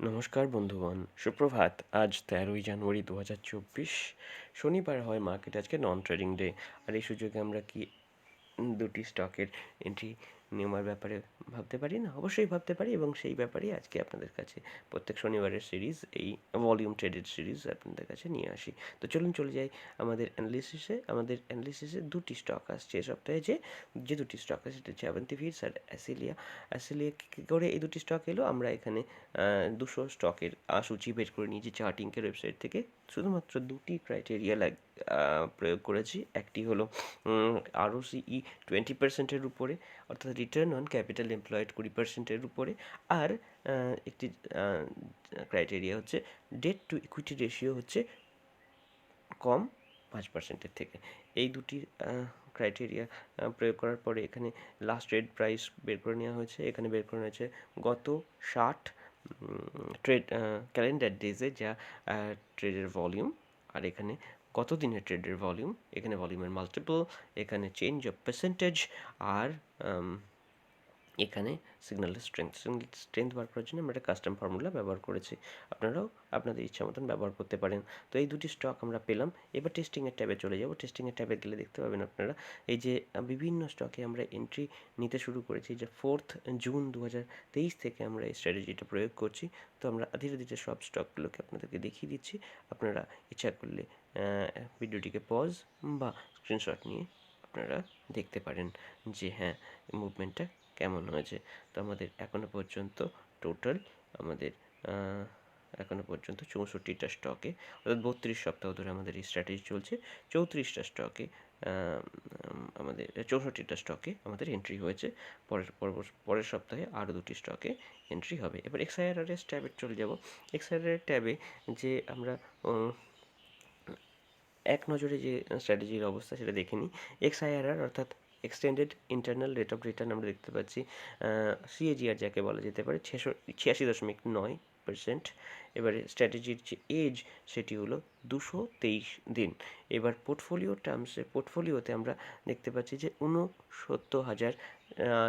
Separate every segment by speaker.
Speaker 1: নমস্কার বন্ধুগণ, সুপ্রভাত। আজ তেরোই জানুয়ারি দু হাজার চব্বিশ, শনিবার হয় মার্কেট আজকে নন ট্রেডিং ডে আর এই সুযোগে আমরা কি দুটি স্টকের এন্ট্রি নেওয়ার ব্যাপারে ভাবতে পারি না, অবশ্যই ভাবতে পারি এবং সেই ব্যাপারেই আজকে আপনাদের কাছে প্রত্যেক শনিবারের সিরিজ এই ভলিউম ট্রেডেড সিরিজ আপনাদের কাছে নিয়ে আসি। তো চলুন চলে যাই আমাদের অ্যানালিসিসে আমাদের অ্যানালিসিসে দুটি স্টক আসছে এ সপ্তাহে যে যে দুটি স্টক আছে সেটা হচ্ছে অ্যাভেন্টি ফিডস আর অ্যাসিলিয়া অ্যাসিলিয়া কী করে এই দুটি স্টক এলো? আমরা এখানে দুশো স্টকের সূচি বের করে নিয়েছি চার্টিংকের ওয়েবসাইট থেকে। শুধুমাত্র দুটি ক্রাইটেরিয়া লাগ প্রয়োগ করেছি। একটি হলো আরও সিই টোয়েন্টি পার্সেন্টের উপরে, অর্থাৎ রিটার্ন অন ক্যাপিটাল এমপ্লয়েড কুড়ি পার্সেন্টের উপরে। আর একটি ক্রাইটেরিয়া হচ্ছে ডেট টু ইকুইটি রেশিও হচ্ছে কম পাঁচ পার্সেন্টের থেকে। এই দুটি ক্রাইটেরিয়া প্রয়োগ করার পরে এখানে লাস্ট রেট প্রাইস বের করে নেওয়া হয়েছে। এখানে বের করে নেওয়া হয়েছে গত ষাট ট্রেড ক্যালেন্ডার ডেজে যা ট্রেডের ভলিউম আর এখানে কত দিনের ট্রেডের ভলিউম এখানে ভলিউমের মাল্টিপল এখানে চেঞ্জ অফ পার্সেন্টেজ আর এখানে সিগন্যালের স্ট্রেংথ স্ট্রেংথ বার করার জন্য আমরা একটা কাস্টম ফর্মুলা ব্যবহার করেছি। আপনারাও আপনাদের ইচ্ছা মতন ব্যবহার করতে পারেন। তো এই দুটি স্টক আমরা পেলাম। এবার টেস্টিংয়ের ট্যাবে চলে যাব। টেস্টিংয়ের ট্যাবে গেলে দেখতে পাবেন আপনারা, এই যে বিভিন্ন স্টকে আমরা এন্ট্রি নিতে শুরু করেছি। যে ফোর্থ জুন দু হাজার তেইশ থেকে আমরা এই স্ট্র্যাটেজিটা প্রয়োগ করছি। তো আমরা ধীরে ধীরে সব স্টকগুলোকে আপনাদেরকে দেখিয়ে দিচ্ছি। আপনারা ইচ্ছা করলে ভিডিওটিকে পজ বা স্ক্রিনশট নিয়ে আপনারা দেখতে পারেন যে হ্যাঁ মুভমেন্টটা কেমন হয়েছে? তো আমাদের এখনও পর্যন্ত টোটাল আমাদের এখনও পর্যন্ত চৌষট্টিটা স্টকে অর্থাৎ বত্রিশ সপ্তাহ ধরে আমাদের এই স্ট্র্যাটেজি চলছে। চৌত্রিশটা স্টকে আমাদের, চৌষট্টিটা স্টকে আমাদের এন্ট্রি হয়েছে। পরের পরের সপ্তাহে আরও দুটি স্টকে এন্ট্রি হবে। এবার এক্সআইআরআরের ট্যাবে চলে যাব। এক্সআইআর ট্যাবে যে আমরা এক নজরে যে স্ট্র্যাটেজির অবস্থা সেটা দেখে নিই। এক্সআইআরআর অর্থাৎ extended internal rate of return আমরা দেখতে পাচ্ছি সিএজিআর যাকে বলা যেতে পারে ছিয়াশি দশমিক নয় পার্সেন্ট এবারে স্ট্র্যাটেজির যে এজ সেটি হলো দুশো তেইশ দিন। এবার পোর্টফোলিও টার্মসে পোর্টফোলিওতে আমরা দেখতে পাচ্ছি যে ঊনসত্তর হাজার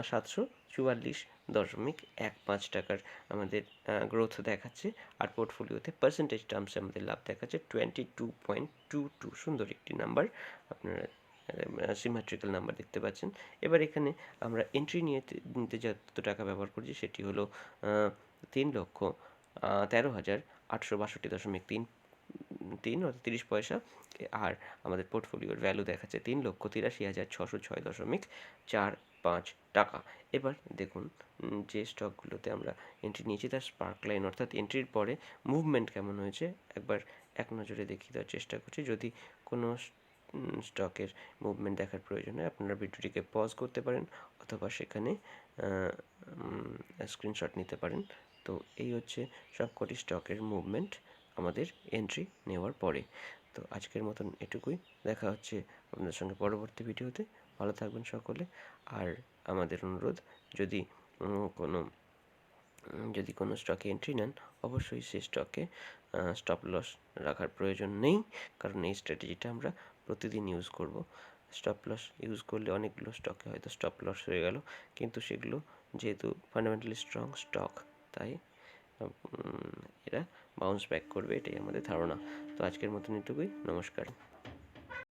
Speaker 1: সাতশো চুয়াল্লিশ দশমিক এক পাঁচ টাকার আমাদের গ্রোথ দেখাচ্ছে। আর পোর্টফোলিওতে পার্সেন্টেজ টার্মসে আমাদের লাভ দেখাচ্ছে twenty two point two two সুন্দর একটি নাম্বার আপনারা সিমেট্রিক্যাল নাম্বার দেখতে পাচ্ছেন। এবার এখানে আমরা এন্ট্রি নিয়ে নিতে যত টাকা ব্যবহার করছি সেটি হলো তিন লক্ষ তেরো হাজার আটশো বাষট্টি দশমিক তিন তিন অর্থাৎ তিরিশ পয়সা। আর আমাদের পোর্টফোলিওর ভ্যালু দেখাচ্ছে তিন লক্ষ তিরাশি হাজার ছশো ছয় দশমিক চার পাঁচ টাকা। এবার দেখুন যে স্টকগুলোতে আমরা এন্ট্রি নিয়েছি তার স্পার্ক লাইন অর্থাৎ এন্ট্রির পরে মুভমেন্ট কেমন হয়েছে, একবার এক নজরে দেখিয়ে দেওয়ার চেষ্টা করছি। যদি কোনো স্টকের মুভমেন্ট দেখার প্রয়োজন হয় আপনারা ভিডিওটিকে পজ করতে পারেন অথবা সেখানে স্ক্রিনশট নিতে পারেন। তো এই হচ্ছে সবকটি স্টকের মুভমেন্ট আমাদের এন্ট্রি নেওয়ার পরে। তো আজকের মতন এটুকুই। দেখা হচ্ছে আপনাদের সঙ্গে পরবর্তী ভিডিওতে ভালো থাকবেন সকলে। আর আমাদের অনুরোধ, যদি কোনো যদি কোনো স্টকে এন্ট্রি নেন, অবশ্যই সেই স্টকে স্টপ লস রাখার প্রয়োজন নেই। কারণ এই স্ট্র্যাটেজিটা আমরা প্রতিদিন ইউজ করব। স্টপ লস ইউজ করলে অনেকগুলো স্টকে হয়তো স্টপ লস হয়ে গেল। কিন্তু সেগুলো যেহেতু ফান্ডামেন্টালি স্ট্রং স্টক তাই এরা বাউন্স ব্যাক করবে, এটাই আমাদের ধারণা। তো আজকের মতন এটুকুই, নমস্কার।